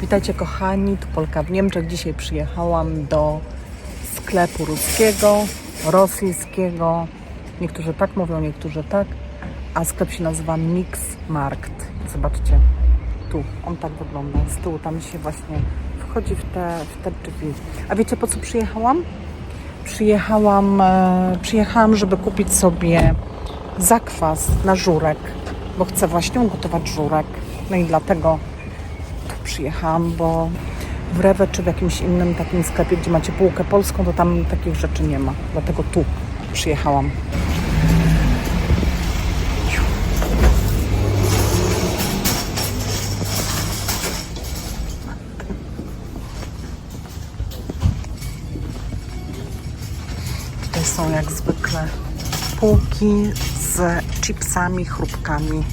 Witajcie kochani, tu Polka w Niemczech. Dzisiaj przyjechałam do sklepu ruskiego, rosyjskiego. Niektórzy tak mówią, niektórzy tak. A sklep się nazywa Mix Markt. Zobaczcie, tu, on tak wygląda. Z tyłu tam się właśnie wchodzi w te, w te drzwi. A wiecie po co przyjechałam? Przyjechałam, e, przyjechałam, żeby kupić sobie zakwas na żurek, bo chcę właśnie ugotować żurek. No i dlatego przyjechałam, bo w Rewe czy w jakimś innym takim sklepie, gdzie macie półkę polską, to tam takich rzeczy nie ma. Dlatego tu przyjechałam. Tutaj są jak zwykle półki z chipsami, chrupkami.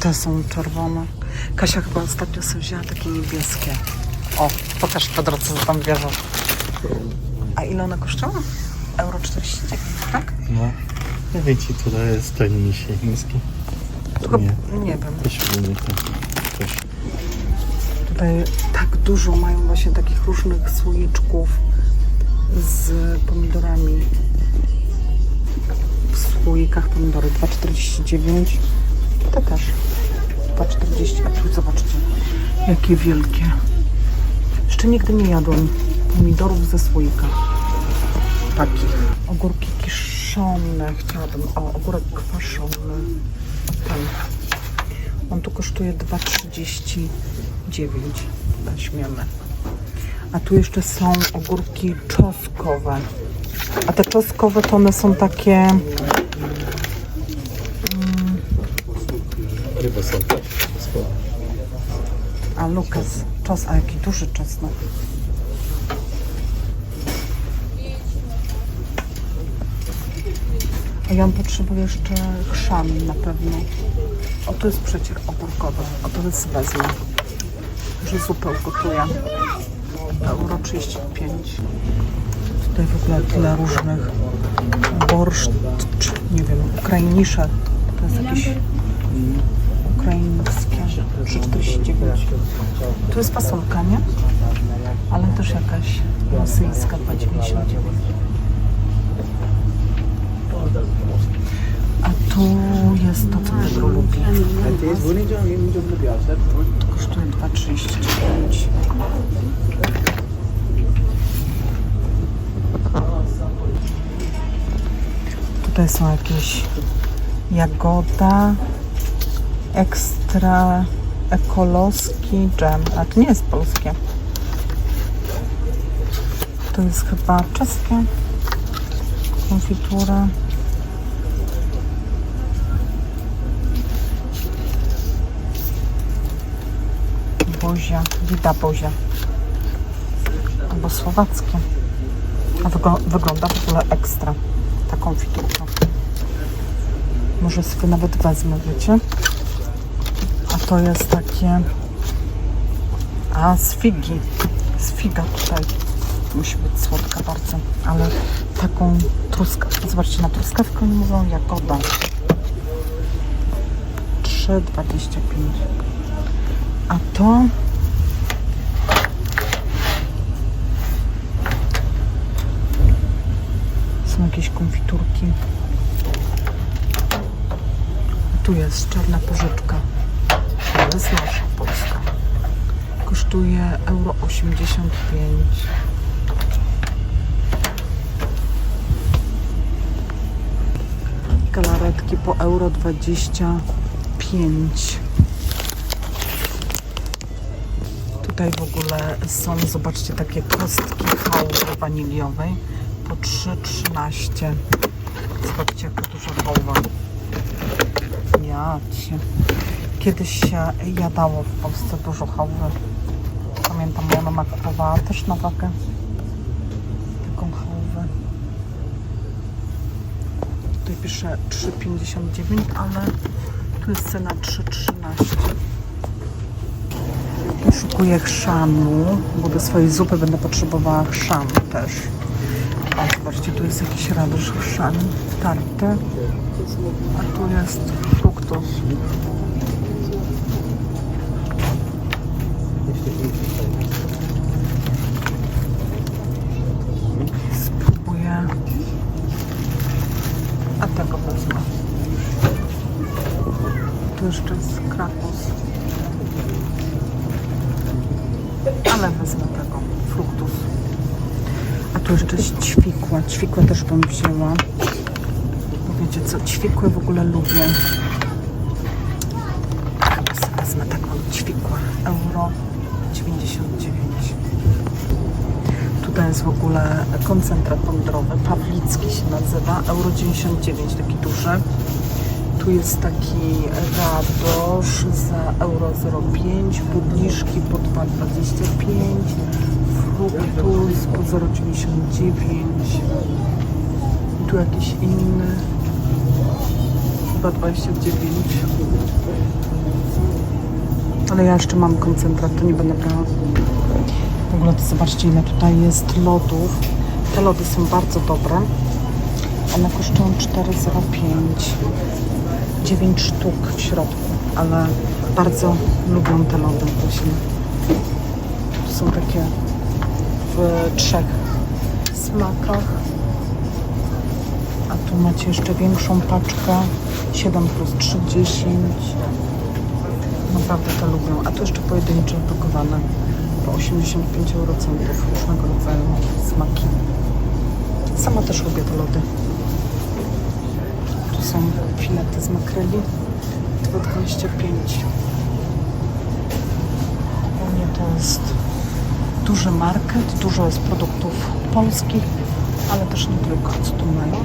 Te są czerwone. Kasia chyba ostatnio sobie wzięła takie niebieskie. O, pokaż po drodze, co tam bierze. A ile one kosztują? Euro 49, tak? No. Ja wiecie, to jest ten dzisiaj niski. Tylko, Nie. nie wiem. To się tak. Coś. Tutaj tak dużo mają właśnie takich różnych słoiczków z pomidorami. W słoikach pomidory 2,49. Te też 2,40. A tu zobaczcie, jakie wielkie. Jeszcze nigdy nie jadłem pomidorów ze słoika. Takich. Ogórki kiszone chciałabym. O, ogórek kwaszony. Ten. On tu kosztuje 2,39. Weźmiemy. A tu jeszcze są ogórki czosnkowe. A te czosnkowe to one są takie. Ryby są Lukas, czos, a jaki duży czosnek. A ja potrzebuję jeszcze chrzan na pewno. O, tu jest przecier ogórkowy. O, to jest wezmę. Że zupę ugotuję. Euro 35. Tutaj w ogóle tyle różnych borszt, nie wiem, ukrainisze. To jest jakieś ukraińskie 3,49. Tu jest fasolka, nie? Ale też jakaś rosyjska 2,99. A tu jest to, co Pedro lubi. To kosztuje 2,39. Tutaj są jakieś jagoda, ekstra ekoloski dżem. A to nie jest polskie. To jest chyba czeskie. Konfitura. Bozia, Wida Bozia. Albo słowackie. A wygl- wygląda w ogóle ekstra. Ta konfiturka. Może sobie nawet wezmę, wiecie? To jest takie... A, z figi. Z figa tutaj. Musi być słodka bardzo. Ale taką truskawkę. Zobaczcie, na truskawkę mówią jagoda. 3,25. A to... Są jakieś konfiturki. Tu jest czarna pożyczka. Jest nasza polska. Kosztuje euro 85. Galaretki po euro 25. Tutaj w ogóle są, zobaczcie, takie kostki chałwy waniliowej po 3,13. Zobaczcie, jaka duża chałwa. Jacie. Kiedyś się jadało w Polsce dużo chałwy. Pamiętam, moja mama kupowała też na wagę taką chałwę. Tutaj pisze 3,59, ale tu jest cena 3,13. Poszukuję chrzanu, bo do swojej zupy będę potrzebowała chrzanu też. O, zobaczcie, tu jest jakiś radosz chrzan tarty. A tu jest fruktus. Spróbuję. A tak tego wezmę. Tu jeszcze jest krakus. Ale wezmę tego. Fruktus. A tu jeszcze jest ćwikła. Ćwikła też bym wzięła. Bo wiecie co, ćwikłę w ogóle lubię. Tutaj jest w ogóle koncentrat pomidorowy. Pawlicki się nazywa. Euro 99, taki duży. Tu jest taki radosz za euro 0,5, budliszki po 2,25, fruktus po 0,99 i tu jakiś inny chyba 29 ale ja jeszcze mam koncentrat, to nie będę brała ogóle to zobaczcie ile tutaj jest lodów te lody są bardzo dobre one kosztują 4,05 9 sztuk w środku, ale bardzo lubią te lody właśnie. Są takie w trzech smakach. A tu macie jeszcze większą paczkę. 7 plus 3, 10. Naprawdę to lubią. A tu jeszcze pojedyncze opakowane po 85 eurocentów różnego rodzaju smaki. Sama też lubię te lody. Tu są filety z makreli. 2,25. Ogólnie to jest duży market, dużo jest produktów polskich, ale też nie tylko. Co tu mają?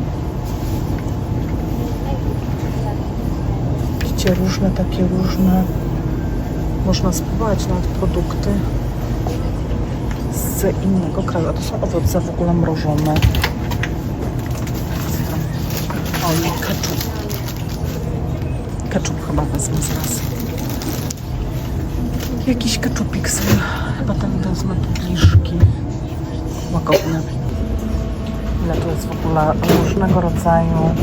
Widzicie, różne takie różne. Można spróbować nawet produkty z innego kraju. A to są owoce w ogóle mrożone. O, i keczup. Keczup chyba wezmę zaraz. Jakiś keczupik sobie. Chyba ten wezmę publiszki. Łagodne. Ile to jest w ogóle różnego rodzaju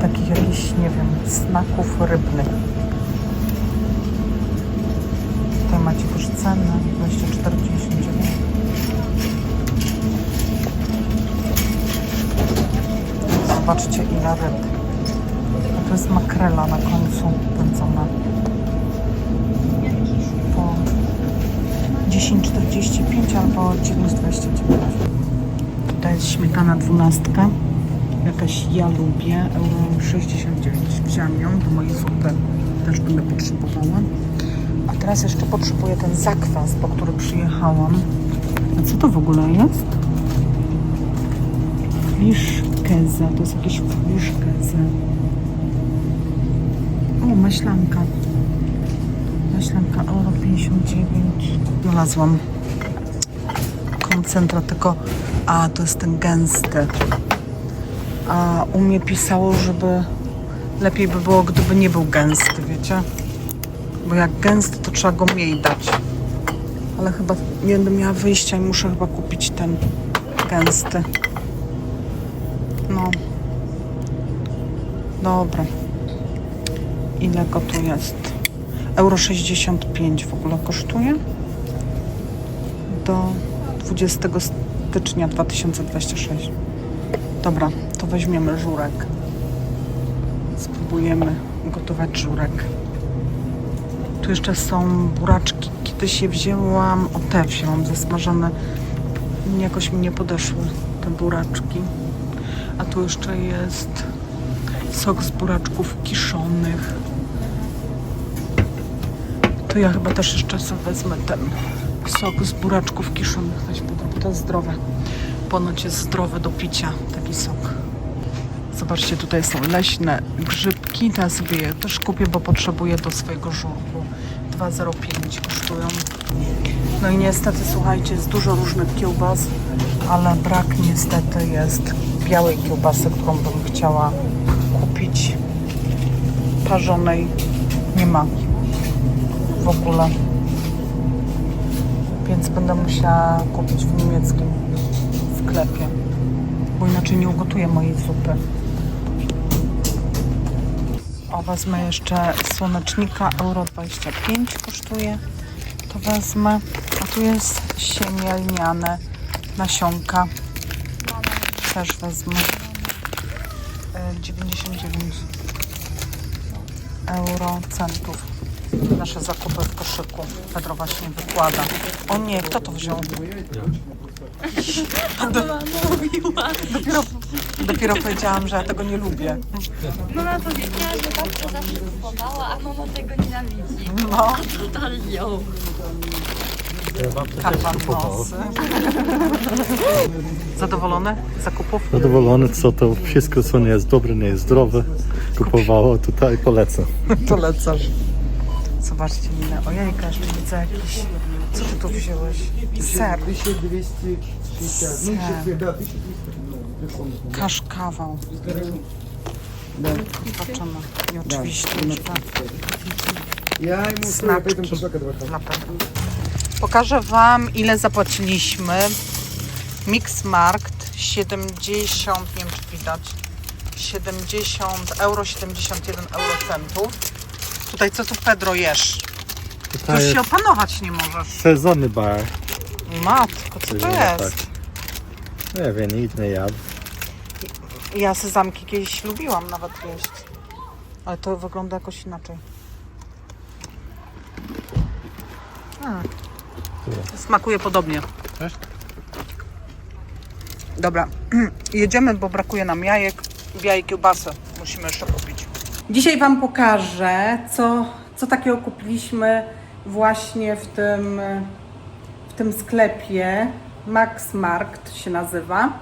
takich jakichś, nie wiem, snaków rybnych. Tutaj macie też cenę 24,99. Zobaczcie ile ryb. To jest makrela na końcu pędzona. Po 10,45 albo 9,29. Tutaj jest śmietana dwunastka. Jakaś ja lubię, euro 69. Wziąłem ją do mojej zupy. Też będę potrzebowała. A teraz jeszcze potrzebuję ten zakwas, po który przyjechałam. A co to w ogóle jest? Friszkeze. To jest jakiś friszkeze. O, maślanka. Maślanka euro 59. Znalazłam koncentrat, tylko... A, to jest ten gęsty. A u mnie pisało, żeby lepiej by było, gdyby nie był gęsty, wiecie? Bo jak gęsty, to trzeba go mniej dać. Ale chyba nie będę miała wyjścia i muszę chyba kupić ten gęsty. Dobra. Ile go tu jest? Euro 65 w ogóle kosztuje. Do 20 stycznia 2026. Dobra, to weźmiemy żurek. Spróbujemy gotować żurek. Tu jeszcze są buraczki. Kiedyś je wzięłam, o te wzięłam zasmażone. Jakoś mi nie podeszły te buraczki. A tu jeszcze jest sok z buraczków kiszonych. To ja chyba też jeszcze sobie wezmę ten sok z buraczków kiszonych. To, bo to jest zdrowe. Ponoć jest zdrowe do picia taki sok. Zobaczcie, tutaj są leśne grzybki. Ja sobie je też kupię, bo potrzebuję do swojego żurku. 2,05 kosztują. No i niestety, słuchajcie, jest dużo różnych kiełbas, ale brak niestety jest białej kiełbasy, którą bym chciała Parzonej nie ma w ogóle. Więc będę musiała kupić w niemieckim sklepie, bo inaczej nie ugotuję mojej zupy. O, wezmę jeszcze słonecznika, euro 25 kosztuje. To wezmę. A tu jest siemię lniane, nasionka. Też wezmę. E, 99 euro centów. nasze zakupy w koszyku. Pedro właśnie wykłada. O nie, kto to wziął? Dopiero, dopiero powiedziałam, że ja tego nie lubię. Mama powiedziała, że babcia zawsze kupowała, a mama tego nienawidzi. No, Totalnie ją. karpan nosy. Zadowolony z zakupów? Zadowolony, co to wszystko, co nie jest dobre, nie jest zdrowe kupowało tutaj, polecam. Polecam. Zobaczcie minę. Ojejka, jeszcze widzę jakiś... Co ty tu wziąłeś? Ser. Ser. Kaszkawał. Zobaczymy. I oczywiście jeszcze na pewno. Pokażę Wam, ile zapłaciliśmy. Mixmarkt 70, nie wiem czy widać, 70 euro, 71 euro centów. Tutaj co tu Pedro jesz? Tu Tutaj już jest się opanować nie możesz. sezonny bar. Matko, co to jest? Nie wiem, nic nie jadł. Ja sezamki kiedyś lubiłam nawet jeść. Ale to wygląda jakoś inaczej. Hmm. Smakuje podobnie. Też? Dobra, jedziemy, bo brakuje nam jajek i białej kiełbasy. Musimy jeszcze kupić. Dzisiaj Wam pokażę, co, co takiego kupiliśmy właśnie w tym, w tym sklepie. Max Markt się nazywa.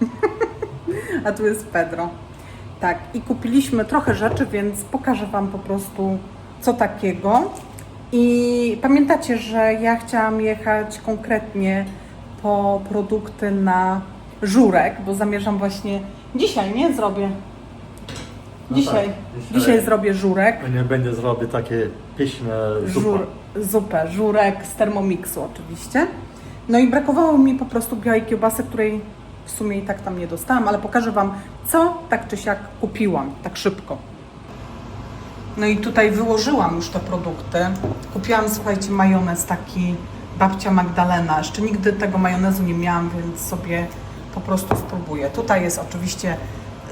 A tu jest Pedro. Tak, i kupiliśmy trochę rzeczy, więc pokażę Wam po prostu co takiego. I pamiętacie, że ja chciałam jechać konkretnie po produkty na żurek, bo zamierzam właśnie dzisiaj, nie? Zrobię. Dzisiaj, tak, dzisiaj. dzisiaj zrobię żurek. Nie będzie zrobił takie pyszne zupy. Żur, zupę, żurek z Thermomixu oczywiście. No i brakowało mi po prostu białej kiełbasy, której w sumie i tak tam nie dostałam, ale pokażę Wam, co tak czy siak kupiłam, tak szybko. No i tutaj wyłożyłam już te produkty. Kupiłam, słuchajcie, majonez taki babcia Magdalena. Jeszcze nigdy tego majonezu nie miałam, więc sobie po prostu spróbuję. Tutaj jest oczywiście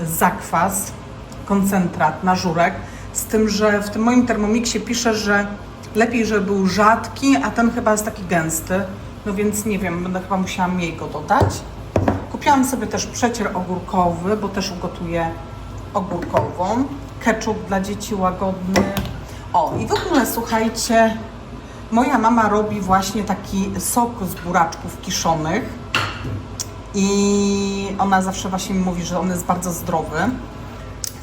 zakwas, koncentrat na żurek, z tym, że w tym moim termomiksie pisze, że lepiej, żeby był rzadki, a ten chyba jest taki gęsty. No więc nie wiem, będę chyba musiała mniej go dodać. Kupiłam sobie też przecier ogórkowy, bo też ugotuję ogórkową. Ketchup dla dzieci łagodny. O, i w ogóle słuchajcie, moja mama robi właśnie taki sok z buraczków kiszonych. I ona zawsze właśnie mi mówi, że on jest bardzo zdrowy.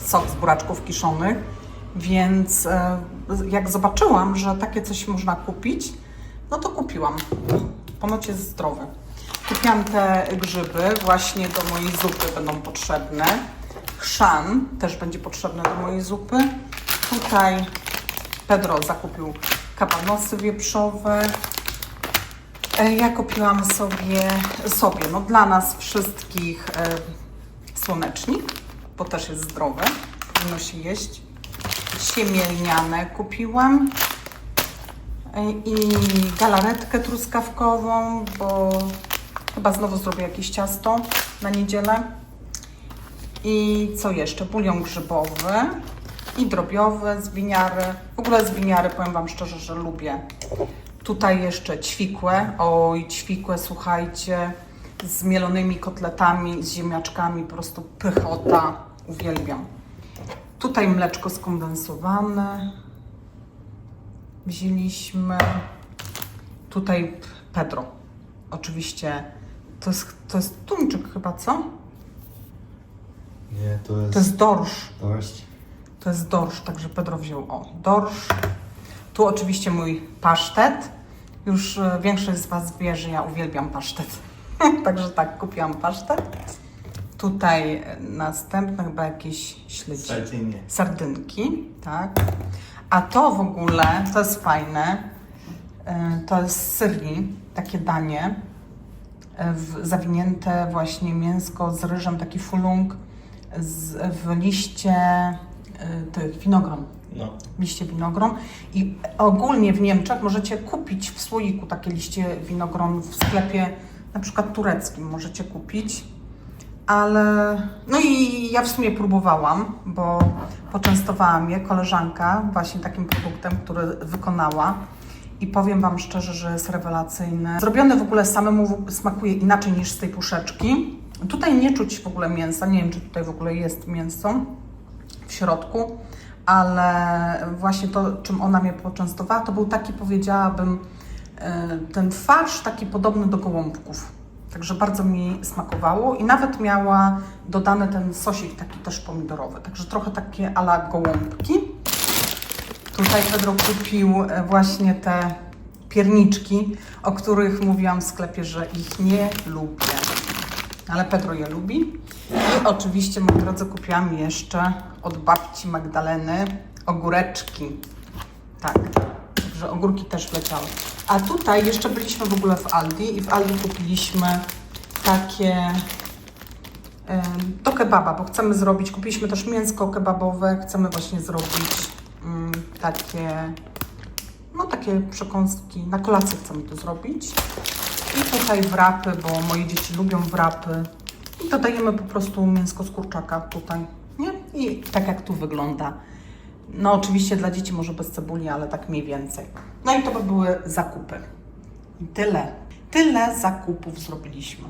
Sok z buraczków kiszonych. Więc e, jak zobaczyłam, że takie coś można kupić, no to kupiłam. Ponoć jest zdrowy. Kupiłam te grzyby, właśnie do mojej zupy będą potrzebne. Chrzan też będzie potrzebny do mojej zupy. Tutaj Pedro zakupił kabanosy wieprzowe. E, Ja kupiłam sobie, sobie no dla nas wszystkich e, słonecznik, bo też jest zdrowe, powinno się jeść. Siemielniane kupiłam E, i galaretkę truskawkową, bo chyba znowu zrobię jakieś ciasto na niedzielę. I co jeszcze? Bulion grzybowy i drobiowy z winiary. W ogóle z winiary powiem Wam szczerze, że lubię. Tutaj jeszcze ćwikłe. Oj, ćwikłe, słuchajcie, z mielonymi kotletami, z ziemniaczkami, po prostu pychota. Uwielbiam. Tutaj mleczko skondensowane. Wzięliśmy. Tutaj Pedro. Oczywiście to jest, to jest tuńczyk chyba, co? Nie, to jest, To jest dorsz. dość. To jest dorsz, także Pedro wziął o dorsz. Tu oczywiście mój pasztet. Już e, większość z Was wie, że ja uwielbiam pasztet. także tak, kupiłam pasztet. Tutaj e, następne chyba jakieś śledzi. Sardynie. Sardynki, tak. A to w ogóle, to jest fajne. E, To jest syrni, takie danie. W, zawinięte właśnie mięsko z ryżem, taki fulung z, w liście tych winogron. No. Liście winogron. I ogólnie w Niemczech możecie kupić w słoiku takie liście winogron w sklepie, na przykład tureckim możecie kupić. Ale no i ja w sumie próbowałam, bo poczęstowała mnie koleżanka właśnie takim produktem, który wykonała. I powiem Wam szczerze, że jest rewelacyjny. Zrobiony w ogóle samemu smakuje inaczej niż z tej puszeczki. Tutaj nie czuć w ogóle mięsa. Nie wiem, czy tutaj w ogóle jest mięso w środku, ale właśnie to, czym ona mnie poczęstowała, to był taki, powiedziałabym, e, ten farsz taki podobny do gołąbków. Także bardzo mi smakowało i nawet miała dodany ten sosik taki też pomidorowy. Także trochę takie ala gołąbki. Tutaj Pedro kupił e, właśnie te pierniczki, o których mówiłam w sklepie, że ich nie lubię. Ale Pedro je lubi. I oczywiście, moi drodzy, kupiłam jeszcze od babci Magdaleny ogóreczki. Tak, także ogórki też wleciały. A tutaj jeszcze byliśmy w ogóle w Aldi i w Aldi kupiliśmy takie do kebaba, bo chcemy zrobić, kupiliśmy też mięsko kebabowe, chcemy właśnie zrobić mm, takie, no takie przekąski, na kolację chcemy to zrobić. I tutaj wrapy, bo moje dzieci lubią wrapy. I dodajemy po prostu mięsko z kurczaka tutaj? I tak jak tu wygląda. No oczywiście dla dzieci może bez cebuli, ale tak mniej więcej. No i to by były zakupy. I tyle. Tyle zakupów zrobiliśmy.